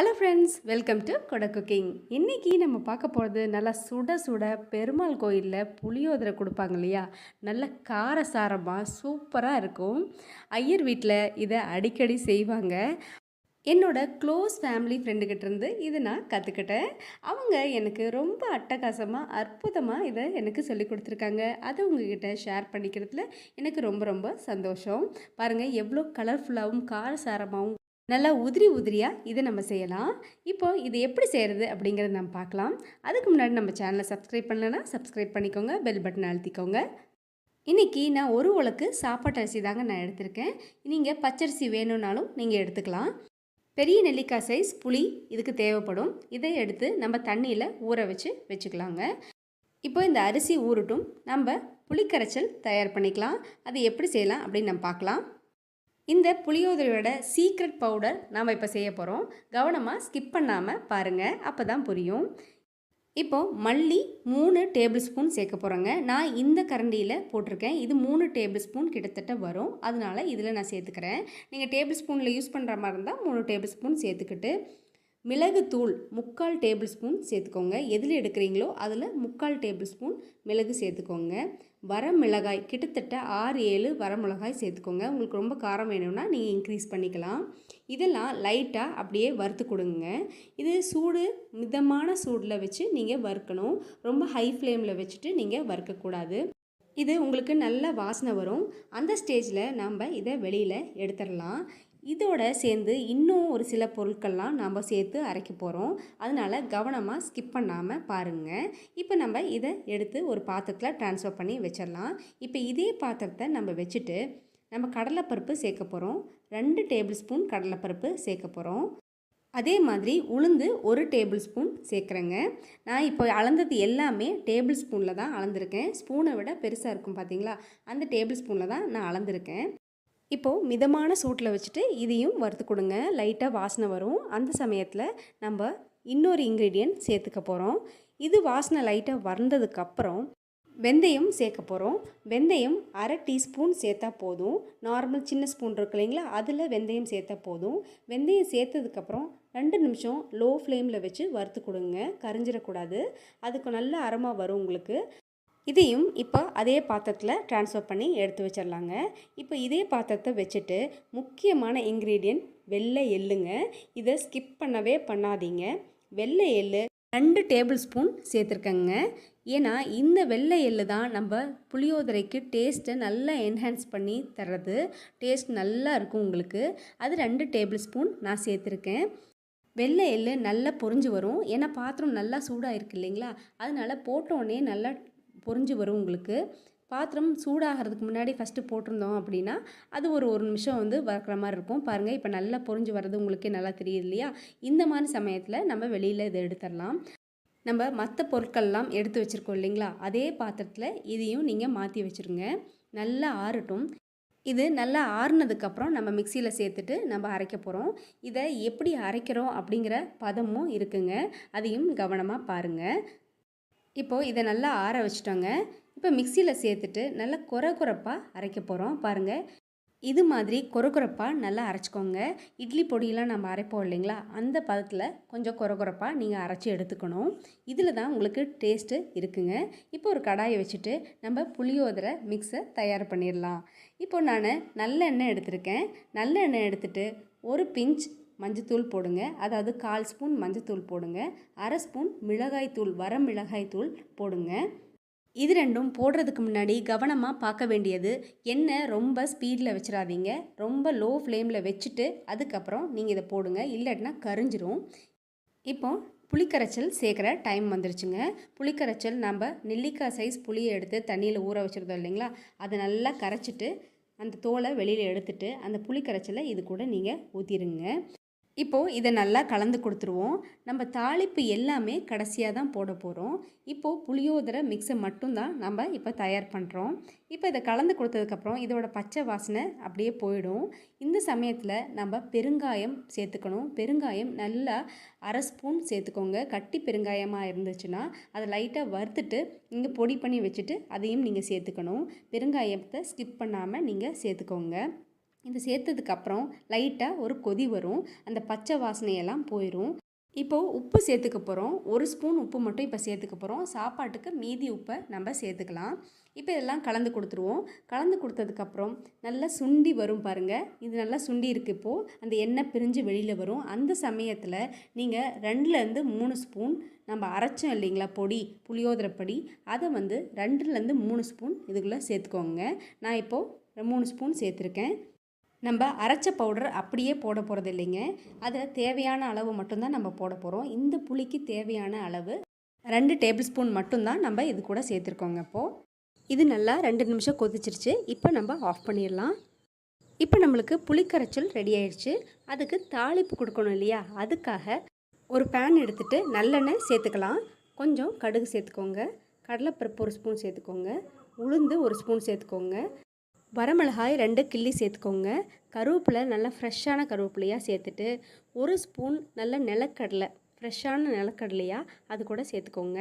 Hello friends welcome to Kodai cooking இன்றைக்கி நம்ம பார்க்க போகிறது நல்லா சுட சுட பெருமாள் கோயிலில் புளியோதரை கொடுப்பாங்க இல்லையா? நல்ல காரசாரமாக சூப்பராக இருக்கும். ஐயர் வீட்டில் இதை அடிக்கடி செய்வாங்க. என்னோட க்ளோஸ் ஃபேமிலி ஃப்ரெண்டுக்கிட்டேருந்து இதை நான் கற்றுக்கிட்டேன் அவங்க எனக்கு ரொம்ப அட்டகாசமாக அற்புதமாக இதை எனக்கு சொல்லி கொடுத்துருக்காங்க. அதை உங்ககிட்ட ஷேர் பண்ணிக்கிறதுல எனக்கு ரொம்ப ரொம்ப சந்தோஷம். பாருங்கள் எவ்வளோ கலர்ஃபுல்லாகவும் காரசாரமாகவும் நல்லா உதிரி உதிரியாக இதை நம்ம செய்யலாம். இப்போது இது எப்படி செய்கிறது அப்படிங்கிறத நம்ம பார்க்கலாம். அதுக்கு முன்னாடி நம்ம சேனலை சப்ஸ்கிரைப் பண்ணலைன்னா சப்ஸ்கிரைப் பண்ணிக்கோங்க பெல் பட்டன் அழுத்திக்கோங்க. இன்றைக்கி நான் ஒரு உலக்கு சாப்பாட்டு அரிசி தாங்க நான் எடுத்திருக்கேன். நீங்கள் பச்சரிசி வேணும்னாலும் நீங்கள் எடுத்துக்கலாம். பெரிய நெல்லிக்காய் சைஸ் புளி இதுக்கு தேவைப்படும். இதை எடுத்து நம்ம தண்ணியில் ஊற வச்சு வச்சுக்கலாங்க. இப்போ இந்த அரிசி ஊறட்டும். நம்ம புளிக்கரைச்சல் தயார் பண்ணிக்கலாம். அது எப்படி செய்யலாம் அப்படின்னு நம்ம பார்க்கலாம். இந்த புளியோதரையோட சீக்ரெட் பவுடர் நாம் இப்போ செய்ய போகிறோம் கவனமாக ஸ்கிப் பண்ணாமல் பாருங்கள் அப்போ தான் புரியும். இப்போது மல்லி மூணு டேபிள் ஸ்பூன் சேர்க்க போகிறேங்க நான் இந்த கரண்டியில் போட்டிருக்கேன். இது மூணு டேபிள் ஸ்பூன் கிட்டத்தட்ட வரும். அதனால் இதில் நான் சேர்த்துக்கிறேன். நீங்கள் டேபிள் ஸ்பூனில் யூஸ் பண்ணுற மாதிரி இருந்தால் மூணு டேபிள் ஸ்பூன் சேர்த்துக்கிட்டு மிளகுத்தூள் முக்கால் டேபிள் ஸ்பூன் சேர்த்துக்கோங்க. எதில் எடுக்கிறீங்களோ அதில் முக்கால் டேபிள் ஸ்பூன் மிளகு சேர்த்துக்கோங்க. வரமிளகாய் கிட்டத்தட்ட ஆறு ஏழு வரமிளகாய் சேர்த்துக்கோங்க. உங்களுக்கு ரொம்ப காரம் வேணும்னா நீங்கள் இன்க்ரீஸ் பண்ணிக்கலாம். இதெல்லாம் லைட்டாக அப்படியே வறுத்து கொடுங்க. இது சூடு மிதமான சூடில் வச்சு நீங்கள் வறுக்கணும். ரொம்ப ஹை ஃப்ளேமில் வச்சுட்டு நீங்கள் வறுக்கக்கூடாது. இது உங்களுக்கு நல்ல வாசனை வரும். அந்த ஸ்டேஜில் நம்ம இதை வெளியில் எடுத்துடலாம். இதோட சேர்ந்து இன்னும் ஒரு சில பொருட்கள்லாம் நம்ம சேர்த்து அரைக்க போகிறோம் அதனால் கவனமாக ஸ்கிப் பண்ணாமல் பாருங்கள் இப்போ நம்ம இதை எடுத்து ஒரு பாத்திரத்தில் ட்ரான்ஸ்ஃபர் பண்ணி வச்சிடலாம். இப்போ இதே பாத்திரத்தை நம்ம வச்சுட்டு நம்ம கடலைப்பருப்பு சேர்க்க போகிறோம் ரெண்டு டேபிள் ஸ்பூன் கடலைப்பருப்பு சேர்க்க போகிறோம் அதே மாதிரி உளுந்து ஒரு டேபிள் ஸ்பூன் சேர்க்குறேங்க. நான் இப்போ அளந்தது எல்லாமே டேபிள் ஸ்பூனில் தான் அளந்திருக்கேன். ஸ்பூனை விட பெருசாக இருக்கும் பார்த்தீங்களா அந்த டேபிள் ஸ்பூனில் தான் நான் அளந்திருக்கேன். இப்போது மிதமான சூட்டில் வச்சுட்டு இதையும் வறுத்து கொடுங்க. லைட்டாக வாசனை வரும். அந்த சமயத்தில் நம்ம இன்னொரு இன்க்ரீடியன்ட் சேர்த்துக்க போகிறோம் இது வாசனை லைட்டாக வறந்ததுக்கப்புறம் வெந்தயம் சேர்க்க போகிறோம் வெந்தயம் அரை டீஸ்பூன் சேர்த்தா போதும். நார்மல் சின்ன ஸ்பூன் இருக்கு இல்லைங்களா? அதில் வெந்தயம் சேர்த்தா போதும். வெந்தயம் சேர்த்ததுக்கப்புறம் ரெண்டு நிமிஷம் லோ ஃப்ளேமில் வச்சு வறுத்து கொடுங்க. கரிஞ்சிடக்கூடாது. அதுக்கு நல்ல அறமாக வரும் உங்களுக்கு. இதையும் இப்போ அதே பாத்திரத்தில் ட்ரான்ஸ்ஃபர் பண்ணி எடுத்து வச்சிடலாங்க இப்போ இதே பாத்திரத்தை வச்சுட்டு முக்கியமான இன்க்ரீடியன்ட் வெள்ளை எள்ளுங்க. இதை ஸ்கிப் பண்ணவே பண்ணாதீங்க. வெள்ளை எள்ளு ரெண்டு டேபிள் ஸ்பூன் சேர்த்துருக்கேங்க. ஏன்னா இந்த வெள்ளை எள்ளு தான் நம்ம புளியோதரைக்கு டேஸ்ட்டை நல்லா என்ஹான்ஸ் பண்ணி தர்றது. டேஸ்ட் நல்லா இருக்கும் உங்களுக்கு. அது ரெண்டு டேபிள் ஸ்பூன் நான் சேர்த்துருக்கேன். வெள்ளை எள்ளு நல்லா பொறிஞ்சு வரும். ஏன்னா பாத்திரம் நல்லா சூடாக இருக்குது இல்லைங்களா? அதனால போட்டோடனே நல்லா பொறிஞ்சு வரும் உங்களுக்கு. பாத்திரம் சூடாகிறதுக்கு முன்னாடி ஃபஸ்ட்டு போட்டிருந்தோம் அப்படின்னா அது ஒரு ஒரு நிமிஷம் வந்து வறுக்கிற மாதிரி இருக்கும். பாருங்கள் இப்போ நல்லா பொறிஞ்சு வர்றது உங்களுக்கே நல்லா தெரியுது இல்லையா? இந்த மாதிரி சமயத்தில் நம்ம வெளியில் இதை எடுத்துடலாம். நம்ம மற்ற பொருட்கள்லாம் எடுத்து வச்சுருக்கோம் இல்லைங்களா? அதே பாத்திரத்தில் இதையும் நீங்கள் மாற்றி வச்சுருங்க. நல்லா ஆறட்டும். இது நல்லா ஆறுனதுக்கப்புறம் நம்ம மிக்சியில் சேர்த்துட்டு நம்ம அரைக்க போகிறோம் இதை எப்படி அரைக்கிறோம் அப்படிங்கிற பதமும் இருக்குங்க. அதையும் கவனமாக பாருங்கள் இப்போது இதை நல்லா ஆற வச்சுட்டோங்க. இப்போ மிக்சியில் சேர்த்துட்டு நல்லா குறை குறைப்பாக அரைக்க போகிறோம் பாருங்கள் இது மாதிரி கொரகொரப்பாக நல்லா அரைச்சிக்கோங்க. இட்லி பொடியெலாம் நம்ம அரைப்போம் இல்லைங்களா? அந்த பதத்தில் கொஞ்சம் கொரகொரப்பாக நீங்கள் அரைச்சி எடுத்துக்கணும். இதில் தான் உங்களுக்கு டேஸ்ட்டு இருக்குங்க. இப்போ ஒரு கடாயை வச்சுட்டு நம்ம புளியோதரை மிக்ஸை தயார் பண்ணிடலாம் இப்போ நான் நல்லெண்ணெய் எடுத்திருக்கேன். நல்லெண்ணெய் எடுத்துகிட்டு ஒரு பிஞ்ச் மஞ்சத்தூள் போடுங்க. அதாவது கால் ஸ்பூன் மஞ்சத்தூள் போடுங்க. அரை ஸ்பூன் மிளகாய்த்தூள் வர மிளகாய்த்தூள் போடுங்க. இது ரெண்டும் போடுறதுக்கு முன்னாடி கவனமாக பார்க்க வேண்டியது எண்ணெய் ரொம்ப ஸ்பீடில் வச்சிடாதீங்க. ரொம்ப லோ ஃப்ளேமில் வச்சுட்டு அதுக்கப்புறம் நீங்கள் இதை போடுங்க. இல்லாட்டினா கரிஞ்சிரும். இப்போ புளிக்கரைச்சல் சேர்க்குற டைம் வந்துருச்சுங்க. புளிக்கரைச்சல் நம்ம நெல்லிக்காய் சைஸ் புளியை எடுத்து தண்ணியில் ஊற வச்சுருந்தோம் இல்லைங்களா? அதை நல்லா கரைச்சிட்டு அந்த தோலை வெளியில் எடுத்துட்டு அந்த புளிக்கரைச்சலை இது கூட நீங்கள் ஊற்றிடுங்க இப்போது இதை நல்லா கலந்து கொடுத்துருவோம். நம்ம தாளிப்பு எல்லாமே கடைசியாக தான் போட போகிறோம் இப்போது புளியோதரை மிக்ஸை மட்டும்தான் நம்ம இப்போ தயார் பண்ணுறோம் இப்போ இதை கலந்து கொடுத்ததுக்கப்புறம் இதோட பச்சை வாசனை அப்படியே போயிடும். இந்த சமயத்தில் நம்ம பெருங்காயம் சேர்த்துக்கணும். பெருங்காயம் நல்லா அரை ஸ்பூன் சேர்த்துக்கோங்க. கட்டி பெருங்காயமாக இருந்துச்சுன்னா அதை லைட்டாக வறுத்துட்டு இங்கே பொடி பண்ணி வச்சுட்டு அதையும் நீங்கள் சேர்த்துக்கணும். பெருங்காயத்தை ஸ்கிப் பண்ணாமல் நீங்கள் சேர்த்துக்கோங்க. இது சேர்த்ததுக்கப்புறம் லைட்டாக ஒரு கொதி வரும். அந்த பச்சை வாசனையெல்லாம் போயிடும் இப்போது உப்பு சேர்த்துக்க போகிறோம் ஒரு ஸ்பூன் உப்பு மட்டும் இப்போ சேர்த்துக்க போகிறோம் சாப்பாட்டுக்கு மீதி உப்பை நம்ம சேர்த்துக்கலாம். இப்போ இதெல்லாம் கலந்து கொடுத்துருவோம். கலந்து கொடுத்ததுக்கப்புறம் நல்லா சுண்டி வரும் பாருங்கள் இது நல்லா சுண்டி இருக்குது இப்போது அந்த எண்ணெய் பிரிஞ்சு வெளியில் வரும். அந்த சமயத்தில் நீங்கள் ரெண்டுலேருந்து மூணு ஸ்பூன் நம்ம அரைச்சோம் இல்லைங்களா? பொடி புளியோதரை பொடி. அதை வந்து ரெண்டுலேருந்து மூணு ஸ்பூன் இதுக்குள்ளே சேர்த்துக்கோங்க. நான் இப்போது மூணு ஸ்பூன் சேர்த்துருக்கேன். நம்ம அரைச்ச பவுடர் அப்படியே போட போகிறது இல்லைங்க. அதை தேவையான அளவு மட்டும்தான் நம்ம போட போகிறோம் இந்த புளிக்கு தேவையான அளவு ரெண்டு டேபிள் ஸ்பூன் மட்டும்தான் நம்ம இது கூட சேர்த்துருக்கோங்க இப்போது இது நல்லா ரெண்டு நிமிஷம் கொதிச்சிருச்சு. இப்போ நம்ம ஆஃப் பண்ணிடலாம். இப்போ நம்மளுக்கு புளிக்கரைச்சல் ரெடி ஆயிடுச்சு. அதுக்கு தாளிப்பு கொடுக்கணும் இல்லையா? அதுக்காக ஒரு பேன் எடுத்துகிட்டு நல்லெண்ணெய் சேர்த்துக்கலாம். கொஞ்சம் கடுகு சேர்த்துக்கோங்க. கடலைப்பருப்பு ஒரு ஸ்பூன் சேர்த்துக்கோங்க. உளுந்து ஒரு ஸ்பூன் சேர்த்துக்கோங்க. வரமிளகாய் ரெண்டு கிள்ளி சேர்த்துக்கோங்க. கருவேப்பிலை நல்லா ஃப்ரெஷ்ஷான கருவேப்பிலையாக சேர்த்துட்டு ஒரு ஸ்பூன் நல்ல நிலக்கடலை ஃப்ரெஷ்ஷான நிலக்கடலையாக அது கூட சேர்த்துக்கோங்க.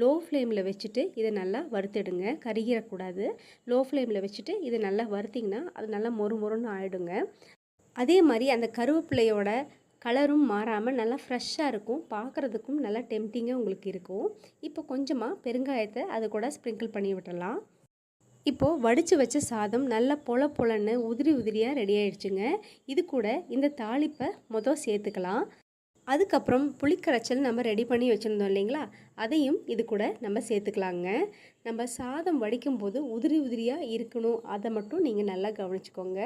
லோ ஃப்ளேமில் வச்சுட்டு இதை நல்லா வறுத்துடுங்க. கருகிடக்கூடாது லோ ஃப்ளேமில் வச்சுட்டு இதை நல்லா வறுத்திங்கன்னா அது நல்லா மொறு மொறுன்னு ஆகிடுங்க அதே மாதிரி அந்த கருவேப்பிலையோட கலரும் மாறாமல் நல்லா ஃப்ரெஷ்ஷாக இருக்கும். பார்க்குறதுக்கும் நல்லா டெம்டிங்காக உங்களுக்கு இருக்கும். இப்போ கொஞ்சமாக பெருங்காயத்தை அது கூட ஸ்ப்ரிங்கிள் பண்ணி விட்டுடலாம். இப்போது வடித்து வச்ச சாதம் நல்லா பொல பொலன்னு உதிரி உதிரியாக ரெடி ஆயிடுச்சுங்க. இது கூட இந்த தாளிப்பை மொதல் சேர்த்துக்கலாம். அதுக்கப்புறம் புளிக்கரைச்சல் நம்ம ரெடி பண்ணி வச்சுருந்தோம் இல்லைங்களா? அதையும் இது கூட நம்ம சேர்த்துக்கலாங்க. நம்ம சாதம் வடிக்கும் போது உதிரி உதிரியாக இருக்கணும். அதை மட்டும் நீங்கள் நல்லா கவனிச்சுக்கோங்க.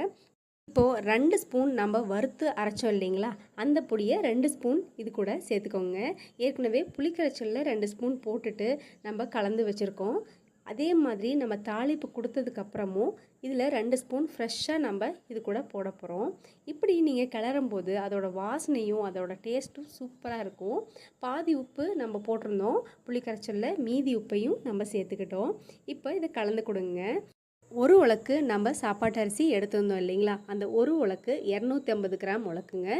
இப்போது ரெண்டு ஸ்பூன் நம்ம வறுத்து அரைச்சோம் இல்லைங்களா? அந்த பொடியை ரெண்டு ஸ்பூன் இது கூட சேர்த்துக்கோங்க. ஏற்கனவே புளிக்கரைச்சலில் ரெண்டு ஸ்பூன் போட்டுட்டு நம்ம கலந்து வச்சுருக்கோம். அதே மாதிரி நம்ம தாளிப்பு கொடுத்ததுக்கப்புறமும் இதில் ரெண்டு ஸ்பூன் ஃப்ரெஷ்ஷாக நம்ம இது கூட போட போகிறோம் இப்படி நீங்கள் கிளறும் போது அதோட வாசனையும் அதோட டேஸ்ட்டும் சூப்பராக இருக்கும். பாதி உப்பு நம்ம போட்டிருந்தோம். புளிக்கரைச்சலில் மீதி உப்பையும் நம்ம சேர்த்துக்கிட்டோம். இப்போ இதை கலந்து கொடுங்க. ஒரு உலக்கு நம்ம சாப்பாட்டு அரிசி எடுத்துருந்தோம் இல்லைங்களா? அந்த ஒரு உலக்கு இரநூத்தி ஐம்பது கிராம் உலக்குங்க.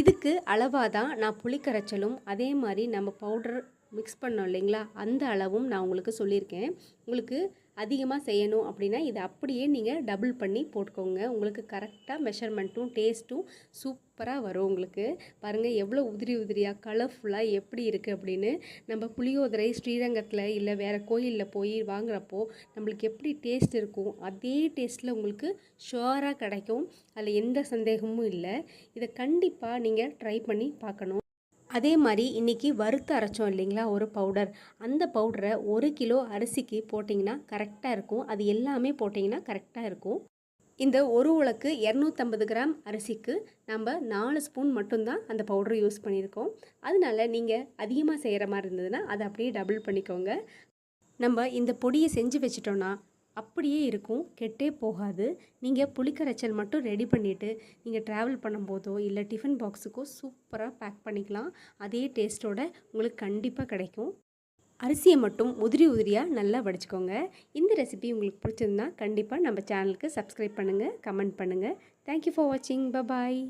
இதுக்கு அளவாக தான் நான் புளிக்கரைச்சலும் அதே மாதிரி நம்ம பவுடர் மிக்ஸ் பண்ணோம் இல்லைங்களா? அந்த அளவும் நான் உங்களுக்கு சொல்லியிருக்கேன். உங்களுக்கு அதிகமாக செய்யணும் அப்படின்னா இதை அப்படியே நீங்கள் டபுள் பண்ணி போட்டுக்கோங்க. உங்களுக்கு கரெக்டாக மெஷர்மெண்ட்டும் டேஸ்ட்டும் சூப்பராக வரும் உங்களுக்கு. பாருங்கள் எவ்வளோ உதிரி உதிரியாக கலர்ஃபுல்லாக எப்படி இருக்குது அப்படின்னு. நம்ம புளியோதரை ஸ்ரீரங்கத்தில் இல்லை வேறு கோயிலில் போய் வாங்குறப்போ நம்மளுக்கு எப்படி டேஸ்ட் இருக்கும் அதே டேஸ்ட்டில் உங்களுக்கு ஷுவராக கிடைக்கும். அதில் எந்த சந்தேகமும் இல்லை. இதை கண்டிப்பாக நீங்கள் ட்ரை பண்ணி பார்க்கணும். அதே மாதிரி இன்றைக்கி வறுத்து அரைச்சோம் இல்லைங்களா ஒரு பவுடர் அந்த பவுடரை ஒரு கிலோ அரிசிக்கு போட்டிங்கன்னா கரெக்டாக இருக்கும். அது எல்லாமே போட்டிங்கன்னா கரெக்டாக இருக்கும். இந்த ஒரு உலக்கு இரநூத்தம்பது கிராம் அரிசிக்கு நம்ம நாலு ஸ்பூன் மட்டும்தான் அந்த பவுடர் யூஸ் பண்ணியிருக்கோம். அதனால நீங்கள் அதிகமாக செய்கிற மாதிரி இருந்ததுன்னா அதை அப்படியே டபுள் பண்ணிக்கோங்க. நம்ம இந்த பொடியை செஞ்சு வச்சிட்டோன்னா அப்படியே இருக்கும் கெட்டே போகாது. நீங்கள் புளிக்கரைச்சல் மட்டும் ரெடி பண்ணிவிட்டு நீங்கள் ட்ராவல் பண்ணும்போதோ இல்லை டிஃபன் பாக்ஸுக்கோ சூப்பராக பேக் பண்ணிக்கலாம். அதே டேஸ்ட்டோட உங்களுக்கு கண்டிப்பாக கிடைக்கும். அரிசியை மட்டும் உதிரி உதிரியாக நல்லா வடிச்சுக்கோங்க. இந்த ரெசிபி உங்களுக்கு பிடிச்சிருந்தா கண்டிப்பாக நம்ம சேனலுக்கு சப்ஸ்கிரைப் பண்ணுங்கள் கமெண்ட் பண்ணுங்கள் தேங்க்யூ ஃபார் வாட்சிங் பபாய்